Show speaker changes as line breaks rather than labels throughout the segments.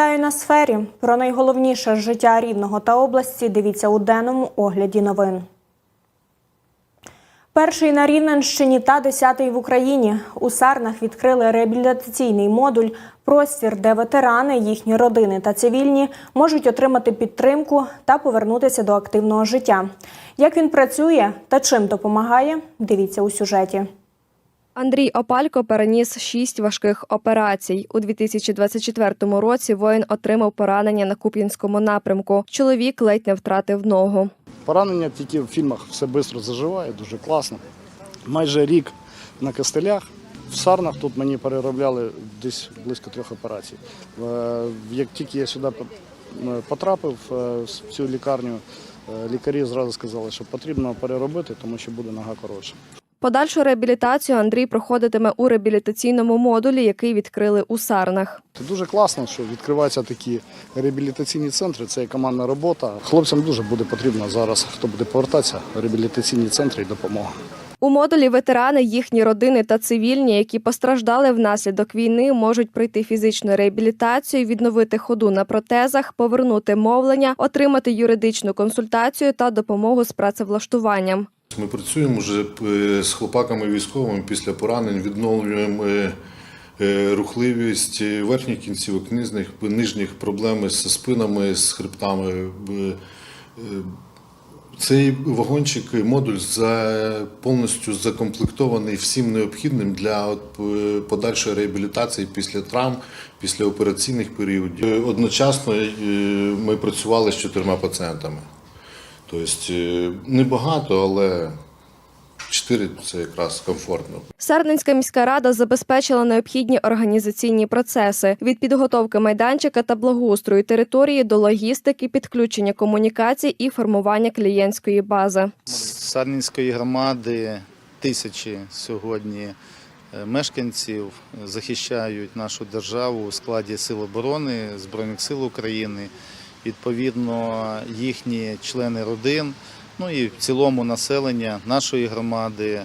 Вітаю на сфері. Про найголовніше життя рівного та області. Дивіться у денному огляді новин. Перший на Рівненщині та десятий в Україні. У Сарнах відкрили реабілітаційний модуль простір, де ветерани, їхні родини та цивільні можуть отримати підтримку та повернутися до активного життя. Як він працює та чим допомагає, дивіться у сюжеті.
Андрій Опалько переніс шість важких операцій. У 2024 році воїн отримав поранення на Куп'янському напрямку. Чоловік ледь не втратив ногу.
Поранення тільки в фільмах все швидко заживає, дуже класно. Майже рік на костелях. В сарнах тут мені переробляли десь близько трьох операцій. Е, Як тільки я сюди потрапив е, в цю лікарню, е, лікарі зразу сказали, що потрібно переробити, тому що буде нога коротша.
Подальшу реабілітацію Андрій проходитиме у реабілітаційному модулі, який відкрили у Сарнах.
Це дуже класно, що відкриваються такі реабілітаційні центри. Це є командна робота. Хлопцям дуже буде потрібно зараз, хто буде повертатися, реабілітаційні центри і допомога.
У модулі ветерани, їхні родини та цивільні, які постраждали внаслідок війни, можуть пройти фізичну реабілітацію, відновити ходу на протезах, повернути мовлення, отримати юридичну консультацію та допомогу з працевлаштуванням.
Ми працюємо вже е, з хлопаками військовими після поранень, відновлюємо е, е, рухливість верхніх кінцівок, нижніх, нижніх проблеми з спинами, з хребтами. Цей вагончик, модуль за, повністю закомплектований всім необхідним для подальшої реабілітації після травм, після операційних періодів. Одночасно ми працювали з чотирма пацієнтами. Тобто е, небагато, але чотири це якраз комфортно.
Сарненська міська рада забезпечила необхідні організаційні процеси від підготовки майданчика та благоустрою території до логістики, підключення комунікацій і формування клієнтської бази.
Сарненської громади тисячі сьогодні е, мешканців захищають нашу державу у складі Сил оборони Збройних сил України. Відповідно, їхні члени родин, ну і в цілому населення нашої громади е,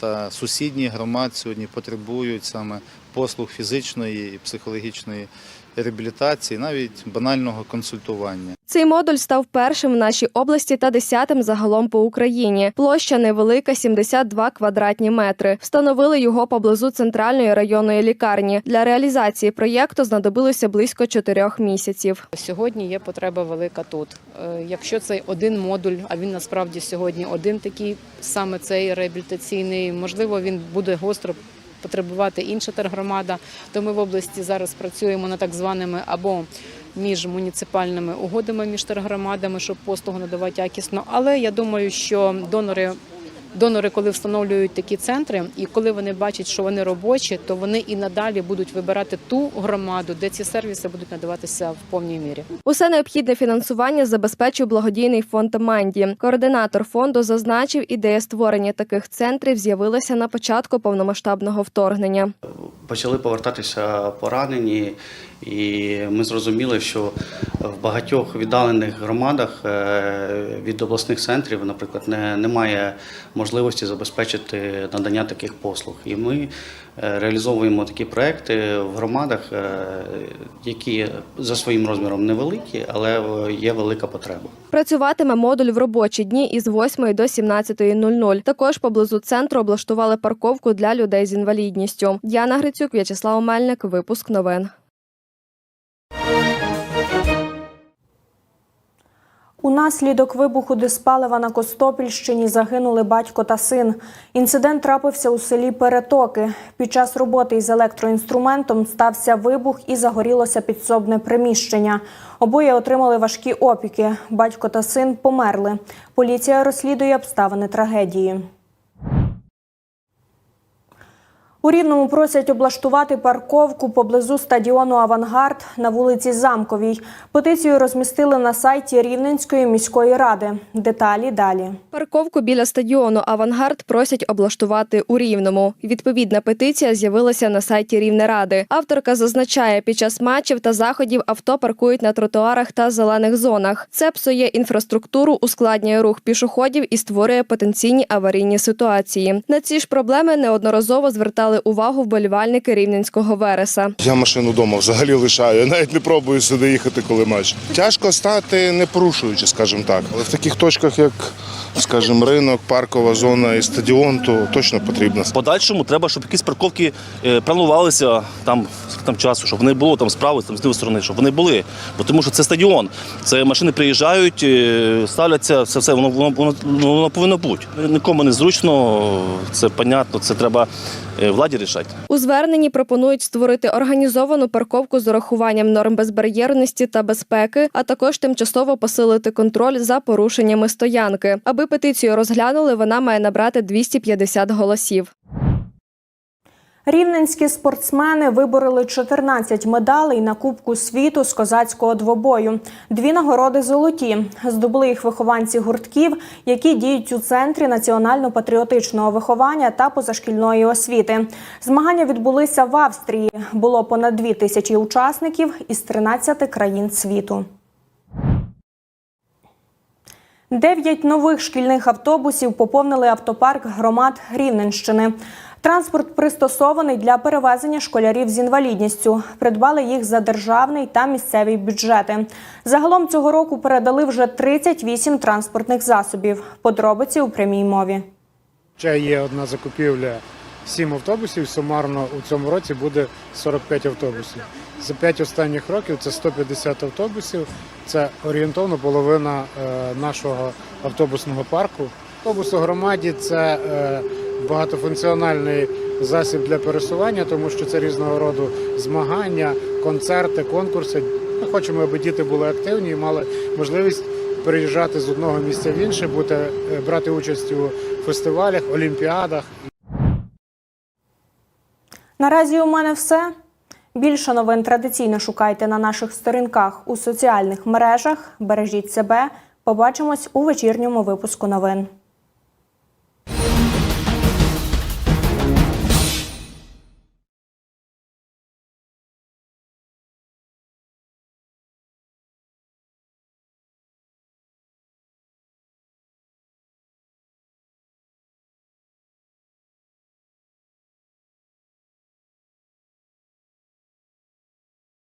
та сусідніх громад сьогодні потребують саме послуг фізичної і психологічної реабілітації, навіть банального консультування.
Цей модуль став першим в нашій області та десятим загалом по Україні. Площа невелика 72 квадратні метри. Встановили його поблизу центральної районної лікарні. Для реалізації проєкту знадобилося близько чотирьох місяців.
Сьогодні є потреба велика тут. Е, Якщо це один модуль, а він насправді сьогодні один такий, саме цей реабілітаційний, можливо, він буде гостро потребувати інша тергромада, то ми в області зараз працюємо над так званими або між муніципальними угодами між тергромадами, щоб послугу надавати якісно. Але я думаю, що донори. Донори, коли встановлюють такі центри, і коли вони бачать, що вони робочі, то вони і надалі будуть вибирати ту громаду, де ці сервіси будуть надаватися в повній мірі.
Усе необхідне фінансування забезпечив благодійний фонд Манді. Координатор фонду зазначив, ідея створення таких центрів з'явилася на початку повномасштабного вторгнення.
почали повертатися поранені, і ми зрозуміли, що в багатьох віддалених громадах е, від обласних центрів, наприклад, не, немає можливості забезпечити надання таких послуг. І ми е, реалізовуємо такі проекти в громадах, е, які за своїм розміром невеликі, але є велика потреба.
Працюватиме модуль в робочі дні із 8 до 17.00. Також поблизу центру облаштували парковку для людей з інвалідністю. Діана Грицюк, В'ячеслав Мельник. Випуск новин.
Унаслідок вибуху диспалива на Костопільщині загинули батько та син. Інцидент трапився у селі Перетоки. Під час роботи із електроінструментом стався вибух і загорілося підсобне приміщення. Обоє отримали важкі опіки. Батько та син померли. Поліція розслідує обставини трагедії. У Рівному просять облаштувати парковку поблизу стадіону Авангард на вулиці Замковій. Петицію розмістили на сайті Рівненської міської ради. Деталі далі.
Парковку біля стадіону Авангард просять облаштувати у Рівному. Відповідна петиція з'явилася на сайті Рівнеради. Авторка зазначає, під час матчів та заходів авто паркують на тротуарах та зелених зонах. Це псує інфраструктуру, ускладнює рух пішоходів і створює потенційні аварійні ситуації. На ці ж проблеми неодноразово звертали привернули увагу вболівальники рівненського Вереса.
Я машину вдома взагалі лишаю. Я навіть не пробую сюди їхати, коли матч. Тяжко стати не порушуючи, скажімо так. Але в таких точках, як, скажімо, ринок, паркова зона і стадіон, то точно потрібно.
В подальшому треба, щоб якісь парковки е, планувалися там, там часу, щоб вони було там справи, там з лівої сторони, щоб вони були. Бо тому що це стадіон. Це машини приїжджають, е, ставляться, все, все воно, воно, воно, воно повинно бути. Нікому не зручно, це понятно, це треба е, владі рішати.
У зверненні пропонують створити організовану парковку з урахуванням норм безбар'єрності та безпеки, а також тимчасово посилити контроль за порушеннями стоянки. Аби петицію розглянули, вона має набрати 250 голосів.
Рівненські спортсмени вибороли 14 медалей на Кубку світу з козацького двобою. Дві нагороди золоті. Здобули їх вихованці гуртків, які діють у центрі національно-патріотичного виховання та позашкільної освіти. Змагання відбулися в Австрії. Було понад дві тисячі учасників із 13 країн світу. Дев'ять нових шкільних автобусів поповнили автопарк громад Рівненщини. Транспорт пристосований для перевезення школярів з інвалідністю. Придбали їх за державний та місцеві бюджети. Загалом цього року передали вже 38 транспортних засобів. Подробиці у прямій мові.
Ще є одна закупівля 7 автобусів. Сумарно у цьому році буде 45 автобусів. За 5 останніх років це 150 автобусів. Це орієнтовно половина е, нашого автобусного парку. Автобус у громаді це е, багатофункціональний засіб для пересування, тому що це різного роду змагання, концерти, конкурси. Ми хочемо, аби діти були активні і мали можливість переїжджати з одного місця в інше, бути, е, брати участь у фестивалях, олімпіадах.
Наразі у мене все. Більше новин традиційно шукайте на наших сторінках у соціальних мережах. Бережіть себе. Побачимось у вечірньому випуску новин.